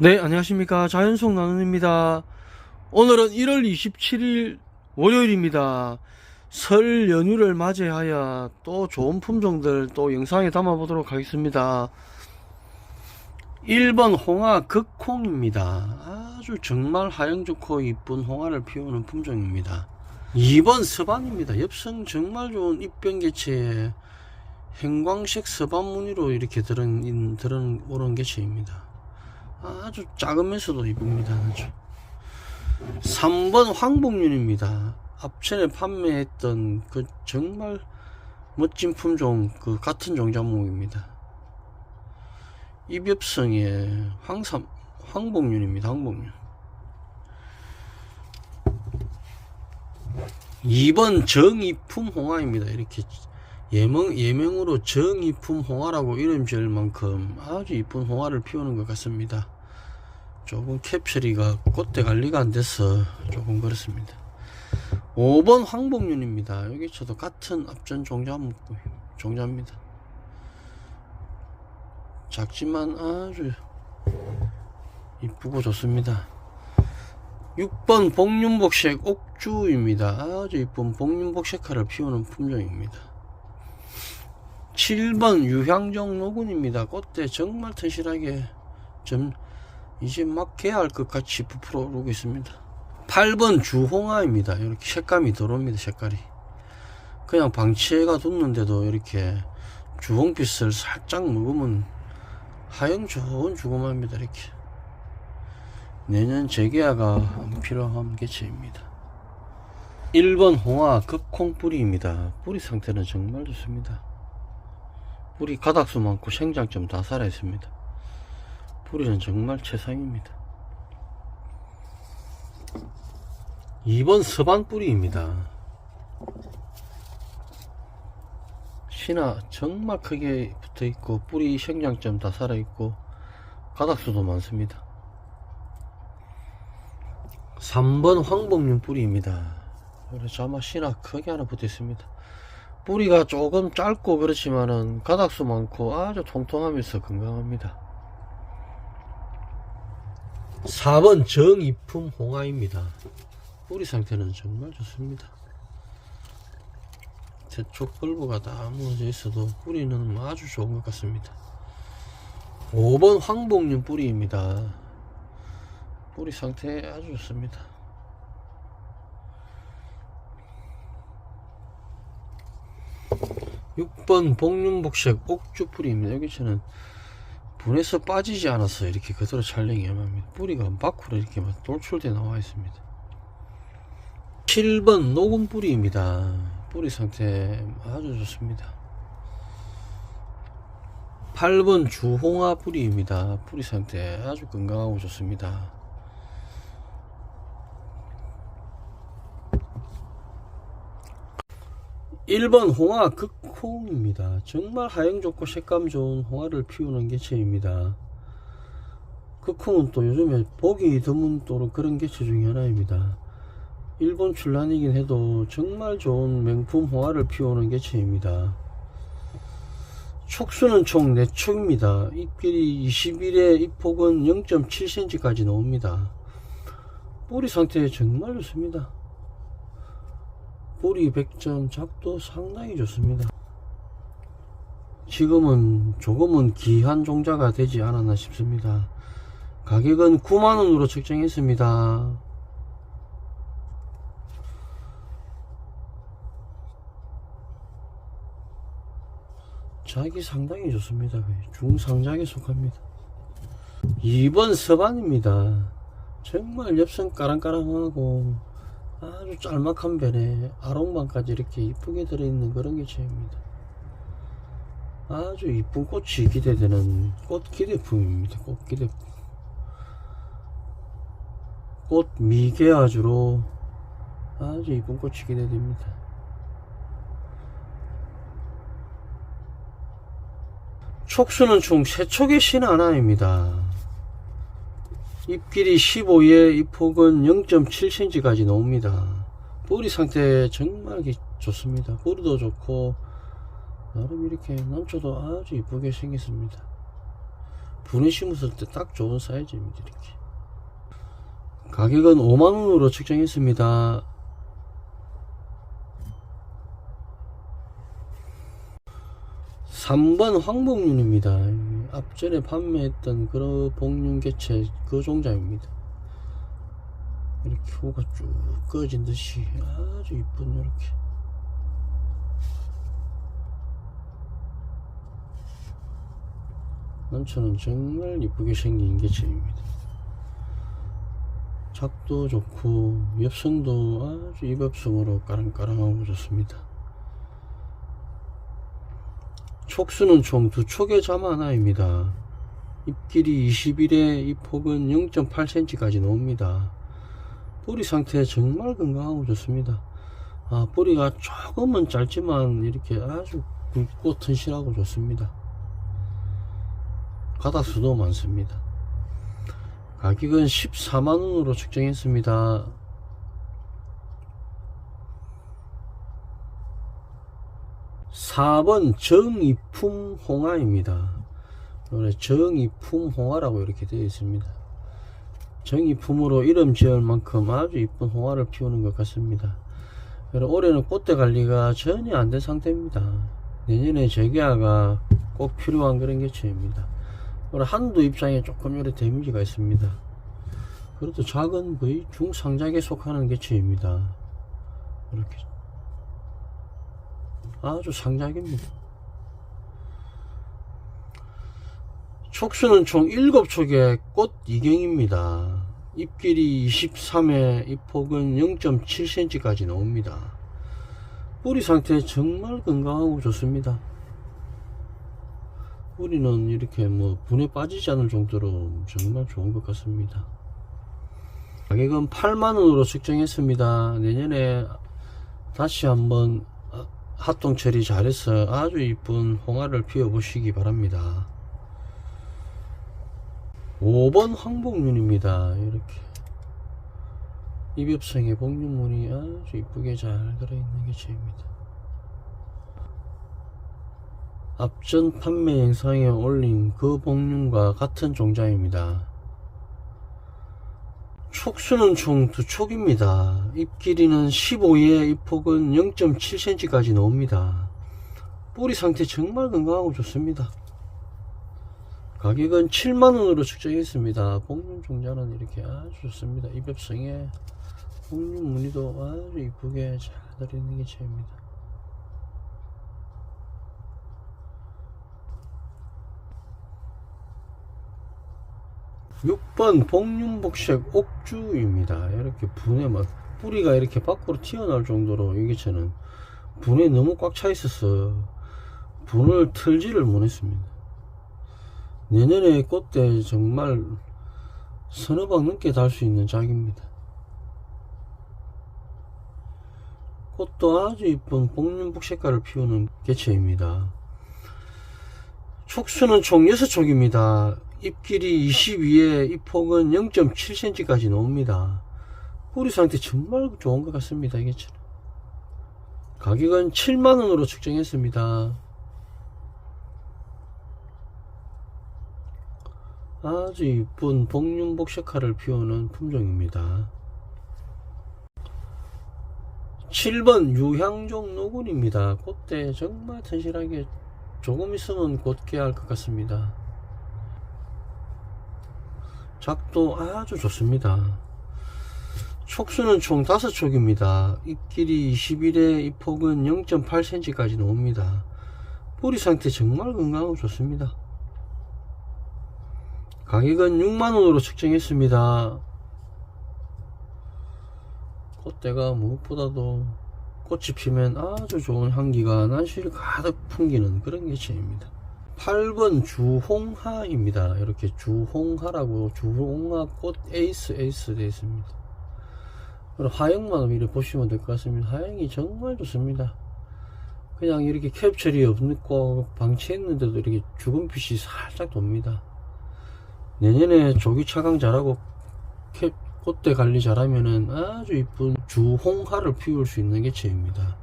네, 안녕하십니까. 자연속 나눔입니다. 오늘은 1월 27일 월요일입니다. 설 연휴를 맞이하여 또 좋은 품종들 또 영상에 담아 보도록 하겠습니다. 1번 홍화 극홍입니다. 아주 정말 하영 좋고 이쁜 홍화를 피우는 품종입니다. 2번 서반입니다. 엽성 정말 좋은 입병 개체에 행광색 서반 무늬로 이렇게 들은, 들은 오른 개체입니다. 아주 작으면서도 이쁩니다. 아주. 3번 황복륜입니다. 앞전에 판매했던 그 정말 멋진 품종 그 같은 종자목입니다. 입엽성의 황삼 황복륜입니다. 황복륜. 2번 정이품 홍화입니다. 이렇게 예명, 예명으로 정이품 홍화라고 이름 지을 만큼 아주 이쁜 홍화를 피우는 것 같습니다. 조금 캡처리가 꽃대 관리가 안 돼서 조금 그렇습니다. 5번 황복륜입니다. 여기 저도 같은 앞전 종자, 종자입니다. 작지만 아주 이쁘고 좋습니다. 6번 복륜복색 옥주입니다. 아주 이쁜 복륜복색화를 피우는 품종입니다. 7번 유향정 노군입니다. 꽃대 정말 튼실하게 좀 이제 막 개할 것 같이 부풀어 오르고 있습니다. 8번 주홍아입니다. 이렇게 색감이 들어옵니다. 색깔이. 그냥 방치해가 뒀는데도 이렇게 주홍빛을 살짝 먹으면 하영 좋은 주고마입니다. 이렇게. 내년 재계화가 필요한 개체입니다. 1번 홍화 극홍 뿌리입니다. 뿌리 상태는 정말 좋습니다. 뿌리 가닥수 많고 생장점 다 살아있습니다. 뿌리는 정말 최상입니다. 2번 서반 뿌리입니다. 신화 정말 크게 붙어 있고 뿌리 생장점 다 살아 있고 가닥수도 많습니다. 3번 황복륜 뿌리입니다. 그래서 아마 신화 크게 하나 붙어 있습니다. 뿌리가 조금 짧고 그렇지만은 가닥수 많고 아주 통통하면서 건강합니다. 4번 정이품 홍화입니다. 뿌리 상태는 정말 좋습니다. 대쪽 끌부가 다 무너져 있어도 뿌리는 아주 좋은 것 같습니다. 5번 황복륜 뿌리입니다. 뿌리 상태 아주 좋습니다. 6번 복륜복색 옥주뿌리입니다. 여기 저는 분에서 빠지지 않아서 이렇게 그대로 촬영이 위험합니다. 뿌리가 밖으로 이렇게 막 돌출돼 나와 있습니다. 7번 녹음 뿌리입니다. 뿌리 상태 아주 좋습니다. 8번 주홍아 뿌리입니다. 뿌리 상태 아주 건강하고 좋습니다. 1번 홍화 극 홍입니다. 정말 하영 좋고 색감 좋은 홍화를 피우는 개체입니다. 극홍은 또 요즘에 보기 드문 또 그런 개체 중에 하나입니다. 일본 출란이긴 해도 정말 좋은 명품 홍화를 피우는 개체입니다. 촉수는 총 4촉입니다. 잎길이 21에 잎폭은 0.7cm까지 나옵니다. 뿌리 상태 정말 좋습니다. 뿌리 100점 작도 상당히 좋습니다. 지금은 조금은 귀한 종자가 되지 않았나 싶습니다. 가격은 9만원으로 책정했습니다. 작이 상당히 좋습니다. 중상작에 속합니다. 2번 서반입니다. 정말 엽성 까랑까랑하고 아주 짤막한 변에 아롱방까지 이렇게 이쁘게 들어있는 그런 개체입니다. 아주 이쁜 꽃이 기대되는 꽃 기대품입니다. 꽃 기대품. 꽃 미개아주로 아주 이쁜 꽃이 기대됩니다. 촉수는 총 3촉의 신 하나입니다. 잎길이 15에 잎폭은 0.7cm까지 나옵니다. 뿌리 상태 정말 좋습니다. 뿌리도 좋고 나름 이렇게 남초도 아주 이쁘게 생겼습니다. 분해 심었을 때 딱 좋은 사이즈입니다 이렇게. 가격은 5만원으로 책정했습니다. 3번 황복륜입니다. 앞전에 판매했던 그런 복륜 개체 그 종자입니다. 이렇게 호가 쭉 꺼진 듯이 아주 이쁜 이렇게 난처는 정말 이쁘게 생긴 개체입니다 작도 좋고 엽성도 아주 입엽성으로 까랑까랑하고 좋습니다 촉수는 총 두 촉의 자마나입니다 잎길이 21에 잎폭은 0.8cm까지 나옵니다 뿌리 상태 정말 건강하고 좋습니다. 아, 뿌리가 조금은 짧지만 이렇게 아주 굵고 튼실하고 좋습니다. 가닥수도 많습니다. 가격은 14만원으로 책정했습니다. (4번) 정이품 홍화입니다. 정이품 홍화라고 이렇게 되어 있습니다. 정이품으로 이름 지을 만큼 아주 이쁜 홍화를 피우는 것 같습니다. 올해는 꽃대 관리가 전혀 안 된 상태입니다. 내년에 재개화가 꼭 필요한 그런 개체입니다. 한도 입장에 조금 이렇게 데미지가 있습니다. 그래도 작은 거의 중상작에 속하는 개체입니다. 이렇게 아주 상작입니다. 촉수는 총 7촉의 꽃 이경입니다. 잎길이 23회, 잎폭은 0.7cm까지 나옵니다. 뿌리 상태 정말 건강하고 좋습니다. 뿌리는 이렇게 뭐 분에 빠지지 않을 정도로 정말 좋은 것 같습니다. 가격은 8만원으로 측정했습니다. 내년에 다시 한번 합동 처리 잘해서 아주 이쁜 홍화를 피워 보시기 바랍니다. 5번 황복륜입니다. 이렇게 입엽성의 복륜문이 아주 이쁘게 잘 들어있는 개체입니다. 앞전 판매 영상에 올린 그 복륜과 같은 종자입니다. 촉수는 총 두 촉입니다. 잎 길이는 15에 잎폭은 0.7cm까지 나옵니다. 뿌리 상태 정말 건강하고 좋습니다. 가격은 7만원으로 측정했습니다. 복륜 종자는 이렇게 아주 좋습니다. 입엽성에 복륜 무늬도 아주 이쁘게 잘 들어있는 개체입니다. 육번 복륜복색 옥주입니다. 이렇게 분에 막 뿌리가 이렇게 밖으로 튀어나올 정도로 이 개체는 분에 너무 꽉 차 있어서 분을 틀지를 못했습니다. 내년에 꽃대 정말 서너 방 넘게 달 수 있는 작입니다. 꽃도 아주 이쁜 복륜복 색깔을 피우는 개체입니다. 촉수는 총 6촉입니다. 잎길이 22에 잎폭은 0.7cm까지 나옵니다. 뿌리 상태 정말 좋은 것 같습니다. 이 개체는. 가격은 7만원으로 측정했습니다. 아주 이쁜 복륜복색화를 피우는 품종입니다. 7번 유향종 노군입니다. 꽃대 정말 튼실하게 조금 있으면 곧게 할 것 같습니다. 작도 아주 좋습니다. 촉수는 총 5촉입니다. 잎길이 21에 잎폭은 0.8cm까지 나옵니다. 뿌리 상태 정말 건강하고 좋습니다. 가격은 6만원으로 측정했습니다. 꽃대가 무엇보다도 꽃이 피면 아주 좋은 향기가 난실 가득 풍기는 그런 개체입니다. 8번 주홍하입니다. 이렇게 주홍하라고 주홍하 꽃 에이스 에이스 되어 있습니다. 하영만 이렇게 보시면 될 것 같습니다. 하영이 정말 좋습니다. 그냥 이렇게 캡처리 없고 방치했는데도 이렇게 죽은빛이 살짝 돕니다. 내년에 조기 차강 잘하고 캡 꽃대 관리 잘하면은 아주 이쁜 주홍화를 피울 수 있는 개체입니다.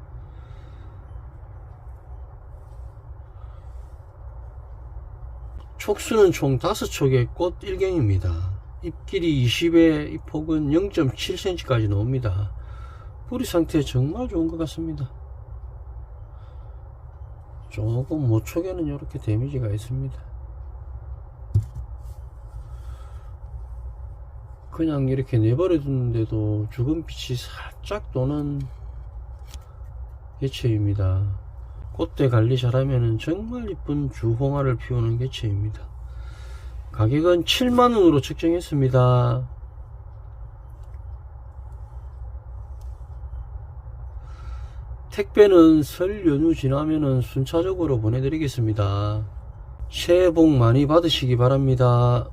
촉수는 총 5촉의 꽃 1경입니다. 잎길이 20에 잎폭은 0.7cm까지 나옵니다. 뿌리 상태 정말 좋은 것 같습니다. 조금 모촉에는 이렇게 데미지가 있습니다. 그냥 이렇게 내버려 두는데도 주근빛이 살짝 도는 개체입니다. 꽃대 관리 잘하면 정말 이쁜 주홍화를 피우는 개체입니다. 가격은 7만원으로 책정했습니다. 택배는 설 연휴 지나면은 순차적으로 보내드리겠습니다. 새해 복 많이 받으시기 바랍니다.